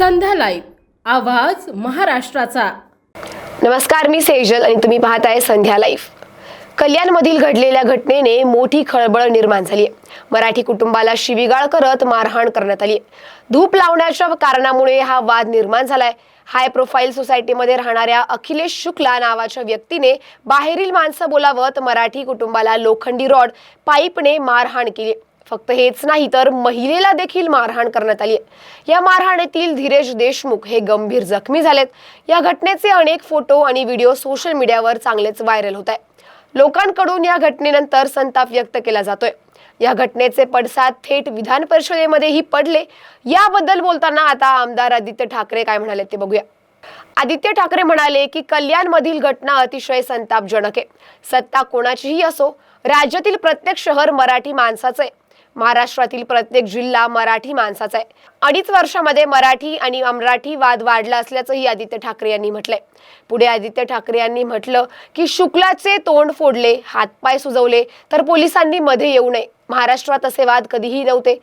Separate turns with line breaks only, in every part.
संध्या live आवाज महाराष्ट्राचा.
नमस्कार मी सेजल आणि तुम्ही पाहताय संध्या लाईव्ह. कल्याणमधील घडलेल्या घटनेने मोठी खळबळ निर्माण झाली आहे मराठी कुटुंबाला शिवीगाळ करत मारहाण करण्यात आली आहे. धूप लावण्याच्या कारणामुळे हा वाद निर्माण झालाय. हाय प्रोफाईल सोसायटीमध्ये राहणाऱ्या अखिलेश शुक्ला नावाच्या व्यक्तीने बाहेरील माणसं बोलावत मराठी कुटुंबाला लोखंडी रॉड पाईपने मारहाण केली फक्त हेच नाही तर महिलेला देखील मारहाण करण्यात आली आहे. या मारहाणीतील धीरेश देशमुख हे गंभीर जखमी झालेत. या घटनेचे अनेक फोटो आणि व्हिडिओ सोशल मीडियावर चांगलेच व्हायरल होत आहे लोकांकडून या घटनेनंतर संताप व्यक्त केला जातोय. या घटनेचे पडसाद थेट विधान परिषदेमध्येही पडले. याबद्दल बोलताना आता आमदार आदित्य ठाकरे काय म्हणाले ते बघूया. आदित्य ठाकरे म्हणाले की कल्याणमधील घटना अतिशय संतापजनक आहे. सत्ता कोणाचीही असो राज्यातील प्रत्येक शहर मराठी माणसाचं आहे. महाराष्ट्रातील प्रत्येक जिल्हा मराठी माणसाचा आहे. अडीच वर्षामध्ये मराठी आणि अमराठी वाद वाढला असल्याचंही आदित्य ठाकरे यांनी म्हटलंय. पुढे आदित्य ठाकरे यांनी म्हटलं की शुक्लाचे तोंड फोडले हातपाय सुजवले तर पोलिसांनी मध्ये येऊ नये. महाराष्ट्रात असे वाद कधीही नव्हते.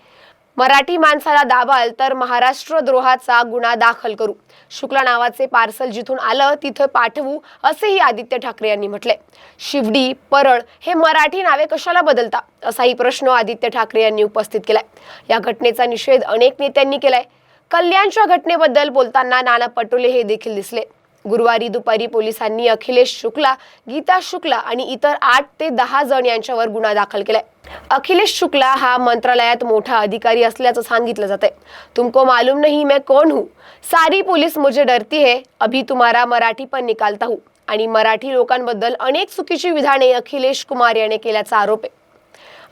मराठी माणसाला दाबाल तर महाराष्ट्र द्रोहाचा गुन्हा दाखल करू. शुक्ला नावाचे पार्सल जिथून आलं तिथं पाठवू असेही आदित्य ठाकरे यांनी म्हटले शिवडी परळ हे मराठी नावे कशाला बदलता असाही प्रश्न आदित्य ठाकरे यांनी उपस्थित केलाय. या घटनेचा निषेध अनेक नेत्यांनी केलाय. कल्याणच्या घटनेबद्दल बोलताना नाना पटोले हे देखील दिसले. गुरुवारी दुपारी पोलिसांनी अखिलेश शुक्ला गीता शुक्ला आणि इतर आठ ते दहा जण यांच्यावर गुन्हा दाखल केलाय. अखिलेश शुक्ला हा मंत्रालयात मोठा अधिकारी असल्याचं सांगितलं जातंय. तुमको मालूम नहीं मैं कौन हूँ? सारी पोलीस मुझे डरती है अभी तुम्हारा मराठी पण निकालता हूँ. आणि मराठी लोकांबद्दल अनेक चुकीची विधाने अखिलेश कुमार याने केल्याचा आरोप आहे.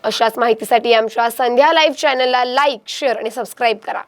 अशाच माहितीसाठी आमच्या संध्या लाईव्ह चॅनलला लाईक शेअर आणि सबस्क्राईब करा.